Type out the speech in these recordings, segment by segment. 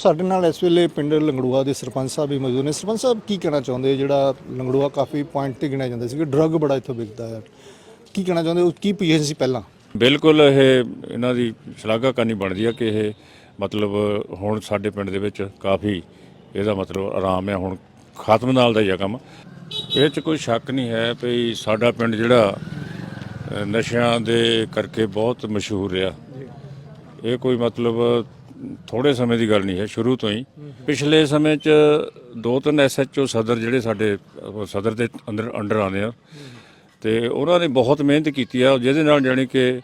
ਸਾਡੇ ਨਾਲ ਇਸ ਵੇਲੇ ਪਿੰਡ ਲੰਗੜੂਆ ਦੇ ਸਰਪੰਚ ਸਾਹਿਬ ਵੀ ਮੌਜੂਦ ਨੇ। ਸਰਪੰਚ ਸਾਹਿਬ, ਕੀ ਕਹਿਣਾ ਚਾਹੁੰਦੇ? ਜਿਹੜਾ ਲੰਗੜੂਆ ਕਾਫੀ ਪੁਆਇੰਟ ਤੇ ਗਿਣਿਆ ਜਾਂਦਾ ਸੀ ਕਿ ਡਰੱਗ ਬੜਾ ਇੱਥੋਂ ਵਿਕਦਾ ਹੈ। ਕੀ ਕਹਿਣਾ ਚਾਹੁੰਦੇ? ਉਹ ਕੀ ਪੀਐਸ ਸੀ ਪਹਿਲਾਂ? ਬਿਲਕੁਲ ਇਹ ਇਹਨਾਂ ਦੀ ਸ਼ਲਾਘਾ ਕਰਨੀ ਬਣਦੀ ਹੈ ਕਿ ਇਹ ਮਤਲਬ ਹੁਣ ਸਾਡੇ ਪਿੰਡ ਦੇ ਵਿੱਚ ਕਾਫੀ ਇਹਦਾ ਮਤਲਬ ਆਰਾਮ ਹੈ ਹੁਣ ਖਤਮ ਨਾਲ ਦਾ ਹੀ ਆ ਕੰਮ। ਇਹ 'ਚ ਕੋਈ ਸ਼ੱਕ ਨਹੀਂ ਹੈ ਵੀ ਸਾਡਾ ਪਿੰਡ ਜਿਹੜਾ ਨਸ਼ਿਆਂ ਦੇ ਕਰਕੇ ਬਹੁਤ ਮਸ਼ਹੂਰ ਆ। ਇਹ ਕੋਈ ਮਤਲਬ ਥੋੜੇ ਸਮੇਂ ਦੀ ਗੱਲ ਨਹੀਂ ਹੈ, ਸ਼ੁਰੂ ਤੋਂ ਹੀ। ਪਿਛਲੇ ਸਮੇਂ 'ਚ ਦੋ ਤਿੰਨ ਐਸਐਚਓ ਸਦਰ ਜਿਹੜੇ ਸਾਡੇ ਸਦਰ ਦੇ ਅੰਦਰ, ਅੰਡਰ ਆਉਂਦੇ ਆ। ਤੇ ਉਹਨਾਂ ਨੇ ਬਹੁਤ ਮਿਹਨਤ ਕੀਤੀ ਆ, ਜਿਹਦੇ ਨਾਲ ਜਾਣੀ ਕਿ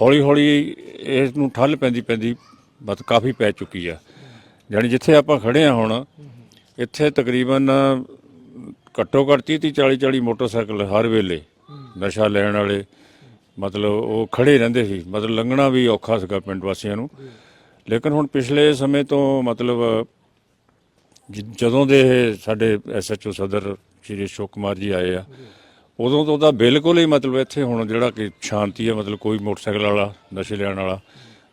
ਹੌਲੀ ਹੌਲੀ ਇਸ ਨੂੰ ਠੱਲ ਪੈਂਦੀ ਪੈਂਦੀ ਬਤ ਕਾਫੀ ਪੈ ਚੁੱਕੀ ਆ। ਜਾਣੀ ਜਿੱਥੇ ਆਪਾਂ ਖੜੇ ਆ ਹੁਣ, ਇੱਥੇ ਤਕਰੀਬਨ ਘੱਟੋ ਘੱਟ 30 40 40 ਮੋਟਰਸਾਈਕਲ ਹਰ ਵੇਲੇ ਨਸ਼ਾ ਲੈਣ ਵਾਲੇ, ਮਤਲਬ ਉਹ ਖੜੇ ਰਹਿੰਦੇ ਸੀ। ਮਤਲਬ ਲੰਘਣਾ ਵੀ ਔਖਾ ਸੀਗਾ ਪਿੰਡ ਵਾਸੀਆਂ ਨੂੰ। ਲੇਕਿਨ ਹੁਣ ਪਿਛਲੇ ਸਮੇਂ ਤੋਂ ਮਤਲਬ, ਜ- ਜਦੋਂ ਦੇ ਇਹ ਸਾਡੇ ਐਸਐਚਓ ਸਦਰ ਸ਼੍ਰੀ ਅਸ਼ੋਕ ਕੁਮਾਰ ਜੀ ਆਏ ਆ, ਉਦੋਂ ਤੋਂ ਤਾਂ ਬਿਲਕੁਲ ਹੀ ਮਤਲਬ ਇੱਥੇ ਹੁਣ ਜਿਹੜਾ ਕਿ ਸ਼ਾਂਤੀ ਹੈ ਮਤਲਬ ਕੋਈ ਮੋਟਰਸਾਈਕਲ ਵਾਲਾ, ਨਸ਼ੇ ਲੈਣ ਵਾਲਾ,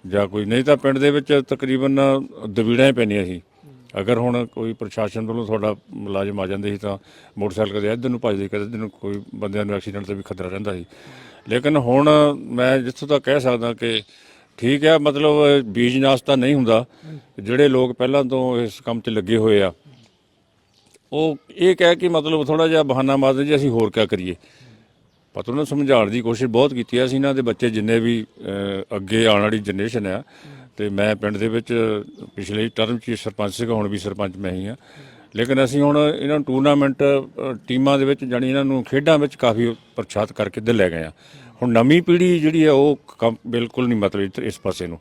ਜਾਂ ਕੋਈ ਨਹੀਂ ਤਾਂ ਪਿੰਡ ਦੇ ਵਿੱਚ ਤਕਰੀਬਨ ਦਵੀੜਾਂ ਹੀ ਪੈਂਦੀਆਂ ਸੀ। ਅਗਰ ਹੁਣ ਕੋਈ ਪ੍ਰਸ਼ਾਸਨ ਵੱਲੋਂ ਤੁਹਾਡਾ ਮੁਲਾਜ਼ਮ ਆ ਜਾਂਦੇ ਸੀ ਤਾਂ ਮੋਟਰਸਾਈਕਲ ਕਦੇ ਇੱਧਰ ਨੂੰ ਭੱਜਦੇ, ਕਦੇ ਇੱਧਰ ਨੂੰ ਕੋਈ ਬੰਦਿਆਂ ਨੂੰ ਐਕਸੀਡੈਂਟ ਦਾ ਵੀ ਖਤਰਾ ਰਹਿੰਦਾ ਸੀ। ਲੇਕਿਨ ਹੁਣ ਮੈਂ ਜਿੱਥੋਂ ਤੱਕ ਕਹਿ ਸਕਦਾ ਕਿ ਠੀਕ ਹੈ, ਮਤਲਬ ਬੀਜ ਨਾਸ ਤਾਂ ਨਹੀਂ ਹੁੰਦਾ। ਜਿਹੜੇ ਲੋਕ ਪਹਿਲਾਂ ਤੋਂ ਇਸ ਕੰਮ 'ਚ ਲੱਗੇ ਹੋਏ ਆ, ਉਹ ਇਹ ਕਹਿ ਕੇ ਮਤਲਬ ਥੋੜਾ ਜਿਹਾ ਬਹਾਨਾ ਮਾਰਦੇ ਜੀ ਅਸੀਂ ਹੋਰ ਕਿਆ ਕਰੀਏ। ਪਰ ਉਹਨਾਂ ਨੂੰ ਸਮਝਾਉਣ ਦੀ ਕੋਸ਼ਿਸ਼ ਬਹੁਤ ਕੀਤੀ ਆ ਅਸੀਂ ਇਹਨਾਂ ਦੇ ਬੱਚੇ ਜਿੰਨੇ ਵੀ ਅੱਗੇ ਆਉਣ ਵਾਲੀ ਜਨਰੇਸ਼ਨ ਆ, ਤੇ ਮੈਂ ਪਿੰਡ ਦੇ ਵਿੱਚ ਪਿਛਲੇ ਟਰਮ 'ਚ ਸਰਪੰਚ ਸੀਗਾ, ਹੁਣ ਵੀ ਸਰਪੰਚ ਮੈਂ ਹੀ ਆ। ਲੇਕਿਨ ਅਸੀਂ ਹੁਣ ਇਹਨਾਂ ਨੂੰ ਟੂਰਨਾਮੈਂਟ ਟੀਮਾਂ ਦੇ ਵਿੱਚ ਜਾਣੀ ਇਹਨਾਂ ਨੂੰ ਖੇਡਾਂ ਵਿੱਚ ਕਾਫੀ ਪ੍ਰਚਾਰਿਤ ਕਰਕੇ ਦੇ ਲੈ ਗਏ ਆ। ਹੁਣ ਨਵੀਂ ਪੀੜ੍ਹੀ ਜਿਹੜੀ ਹੈ ਉਹ ਕੰਮ ਬਿਲਕੁਲ ਨਹੀਂ ਮਤਲਬ ਇਸ ਪਾਸੇ ਨੂੰ।